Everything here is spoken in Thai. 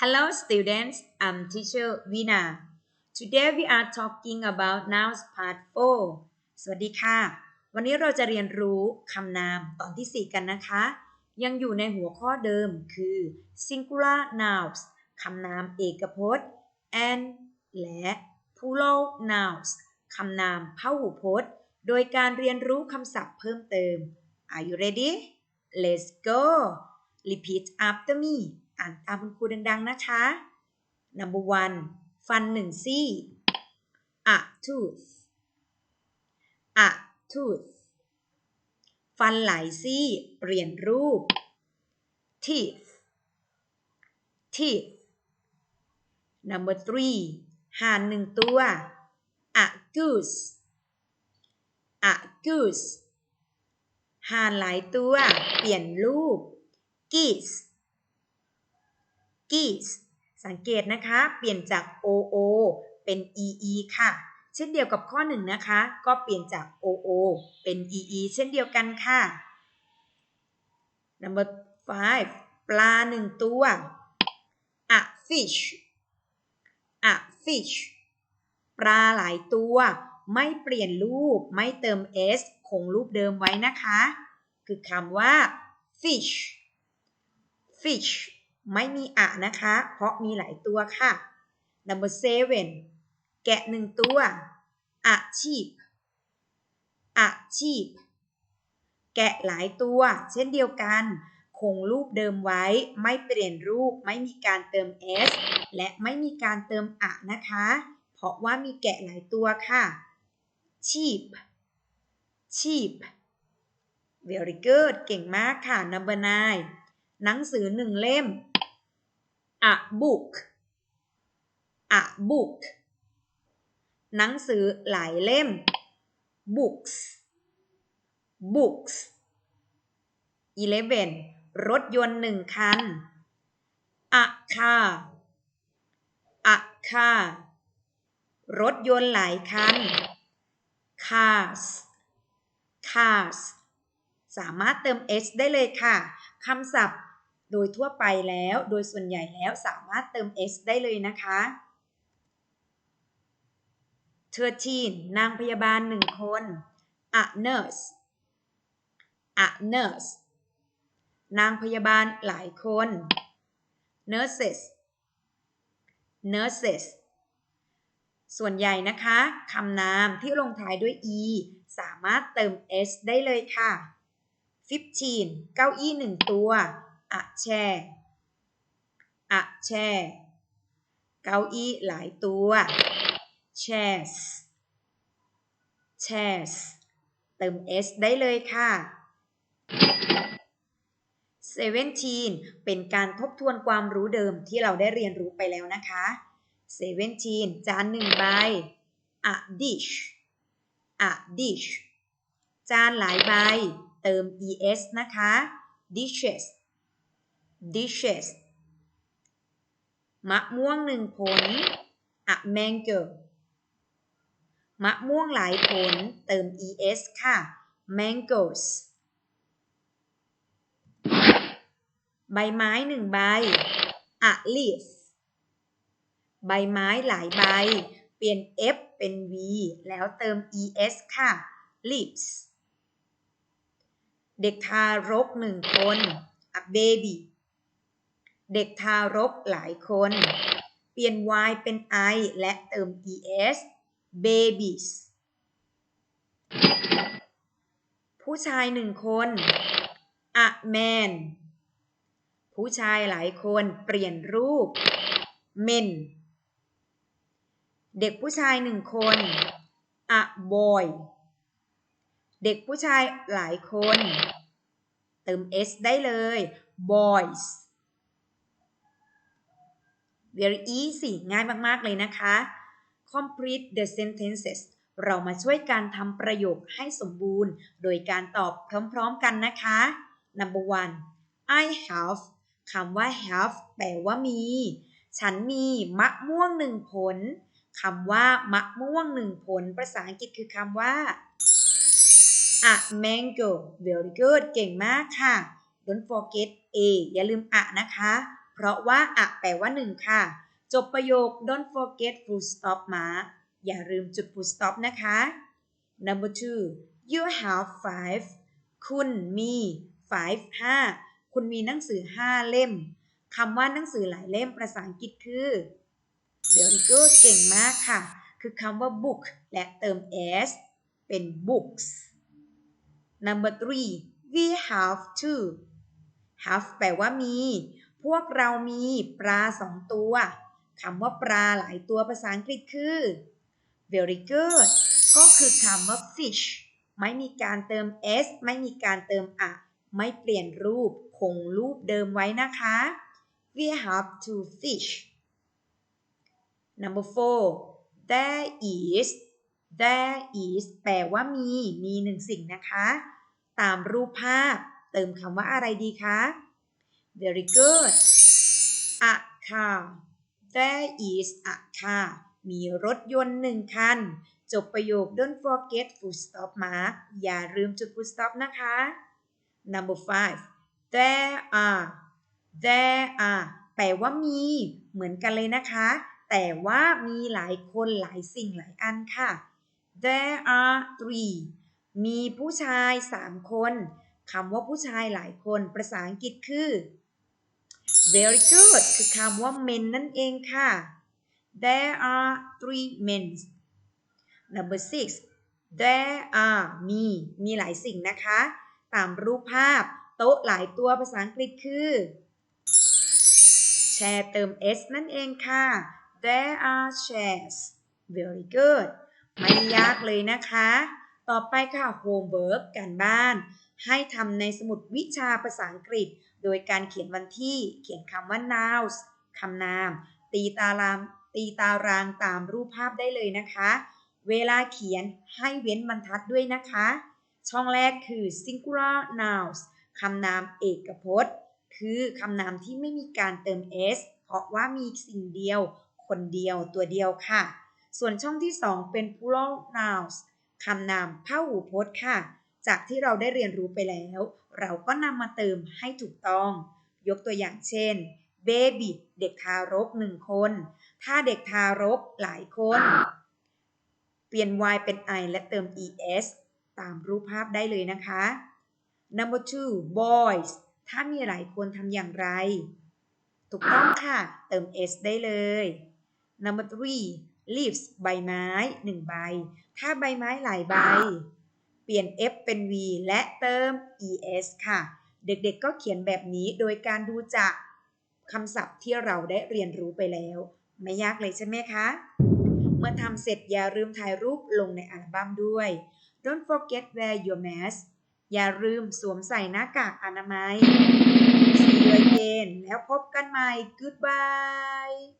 Hello students, I'm teacher Vina. Today we are talking about nouns part 4 สวัสดีค่ะ วันนี้เราจะเรียนรู้คำนามตอนที่ 4 กันนะคะ ยังอยู่ในหัวข้อเดิมคือ singular nouns คำนามเอกพจน์ and และ plural nouns คำนามพหูพจน์ โดยการเรียนรู้คำศัพท์เพิ่มเติม Are you ready? Let's go! Repeat after me อ่านตามคุณครูดัง ๆ นะคะ Number one ฟันหนึ่งซี่ a tooth a tooth ฟันหลายซี่ เปลี่ยนรูป teeth teeth Number three ห่านหนึ่งตัว a goose a goose ห่านหลายตัว เปลี่ยนรูป geese geese สังเกตนะคะ เปลี่ยนจาก oo เป็น ee ค่ะ เช่นเดียวกับข้อหนึ่งนะคะ ก็เปลี่ยนจาก oo เป็น ee เช่นเดียวกันค่ะ number five ปลาหนึ่งตัว a fish a fish ปลาหลายตัว ไม่เปลี่ยนรูป ไม่เติม s คงรูปเดิมไว้นะคะ คือคำว่า fish fish ไม่มีอะนะคะ เพราะมีหลายตัวค่ะ number seven แกะหนึ่งตัว a sheep a sheep แกะหลายตัว เช่นเดียวกัน คงรูปเดิมไว้ ไม่เปลี่ยนรูป ไม่มีการเติม s และไม่มีการเติมอะนะคะ เพราะว่ามีแกะหลายตัวค่ะ sheep sheep very good เก่งมากค่ะ number nine หนังสือหนึ่งเล่ม a book a book หนังสือหลายเล่ม books books eleven รถยนต์หนึ่งคัน a car a car รถยนต์หลายคัน cars cars สามารถเติม s ได้เลยค่ะ คำศัพท์ โดยทั่วไปแล้ว โดยส่วนใหญ่แล้วสามารถเติม s ได้เลยนะคะ 13 นางพยาบาลหนึ่งคน a nurse a nurse นางพยาบาลหลายคน nurses nurses ส่วนใหญ่นะคะคำนามที่ลงท้ายด้วย e สามารถเติม s ได้เลยค่ะ 15 เก้าอี้หนึ่งตัว a chair a chair เก้าอี้หลายตัว chairs chairs เติม s ได้เลยค่ะ 17 เป็นการทบทวนความรู้เดิมที่เราได้เรียนรู้ไปแล้วนะคะ 17 จานหนึ่งใบ a dish a dish จานหลายใบ เติม es นะคะ dishes dishes มะม่วงหนึ่งผล a mango มะม่วงหลายผลเติม es ค่ะ mangoes ใบไม้หนึ่งใบ a leaf ใบไม้หลายใบ เปลี่ยน f เป็น v แล้วเติม es ค่ะ leaves เด็กทารกหนึ่งคน a baby เด็กทารกหลายคน เปลี่ยน y เป็น i และเติม es babies ผู้ชายหนึ่งคน a man ผู้ชายหลายคนเปลี่ยนรูป men เด็กผู้ชายหนึ่งคน a boy เด็กผู้ชายหลายคน เติม s ได้เลย boys very easy ง่ายมากๆเลยนะคะ complete the sentences เรามาช่วยการทำประโยคให้สมบูรณ์ โดยการตอบพร้อมๆกันนะคะ number one I have คำว่า have แปลว่ามี ฉันมีมะม่วงหนึ่งผลคำว่ามะม่วงหนึ่งผล ภาษาอังกฤษคือคำว่า a mango very good เก่งมากค่ะ don't forget a อย่าลืมอะนะคะ เพราะว่าอะแปลว่าหนึ่งค่ะ จบประโยค don't forget full stop มา อย่าลืมจุด full stop นะคะ number two you have five คุณมี five ห้าคุณมีหนังสือห้าเล่มคำว่าหนังสือหลายเล่มภาษาอังกฤษคือ very good เก่งมากค่ะ คือคำว่า book และเติม s เป็น books number three we have two have แปลว่ามี พวกเรามีปลาสองตัวคำว่าปลาหลายตัวภาษาอังกฤษคือ very good ก็คือคำว่า fish ไม่มีการเติม s ไม่มีการเติมอะไม่เปลี่ยนรูป คงรูปเดิมไว้นะคะ we have two fish number four there is there is แปลว่ามี มีหนึ่งสิ่งนะคะ ตามรูปภาพ เติมคำว่าอะไรดีคะ very good a car there is a car มีรถยนต์หนึ่งคัน จบประโยค don't forget full stop mark อย่าลืมจุด full stop นะคะ number five there are there are แปลว่ามีเหมือนกันเลยนะคะ แต่ว่ามีหลายคนหลายสิ่งหลายอันค่ะ there are three มีผู้ชายสามคนคำว่าผู้ชายหลายคนภาษาอังกฤษคือ very good คือคำว่า men นั่นเองค่ะ there are three men number six there are มีมีหลายสิ่งนะคะ ตามรูปภาพ โต๊ะหลายตัวภาษาอังกฤษคือ แชร์เติม s นั่นเองค่ะ there are chairs very good ไม่ยากเลยนะคะ ต่อไปค่ะ homework การบ้าน ให้ทำในสมุดวิชาภาษาอังกฤษ โดยการเขียนวันที่ เขียนคำว่า nouns คำนาม ตีตารางตีตารางตามรูปภาพได้เลยนะคะ เวลาเขียนให้เว้นบรรทัดด้วยนะคะ ช่องแรกคือ singular nouns คำนามเอกพจน์ คือคำนามที่ไม่มีการเติม s เพราะว่ามีสิ่งเดียว คนเดียว ตัวเดียวค่ะ ส่วนช่องที่ 2 เป็น plural nouns คำนามพหูพจน์ค่ะ จากที่เราได้เรียนรู้ไปแล้ว เราก็นำมาเติมให้ถูกต้อง ยกตัวอย่างเช่น baby เด็กทารกหนึ่งคน ถ้าเด็กทารกหลายคน เปลี่ยน y เป็น i และเติม es ตามรูปภาพได้เลยนะคะ number two boys ถ้ามีหลายคนทำอย่างไร ถูกต้องค่ะ เติม s ได้เลย number three leaves ใบไม้หนึ่งใบ ถ้าใบไม้หลายใบ เปลี่ยน f เป็น v และเติม es ค่ะ เด็กๆก็เขียนแบบนี้โดยการดูจากคำศัพท์ที่เราได้เรียนรู้ไปแล้ว ไม่ยากเลยใช่ไหมคะ เมื่อทำเสร็จอย่าลืมถ่ายรูปลงในอัลบั้มด้วย Don't forget wear your mask อย่าลืมสวมใส่หน้ากากอนามัย See you again แล้วพบกันใหม่ Goodbye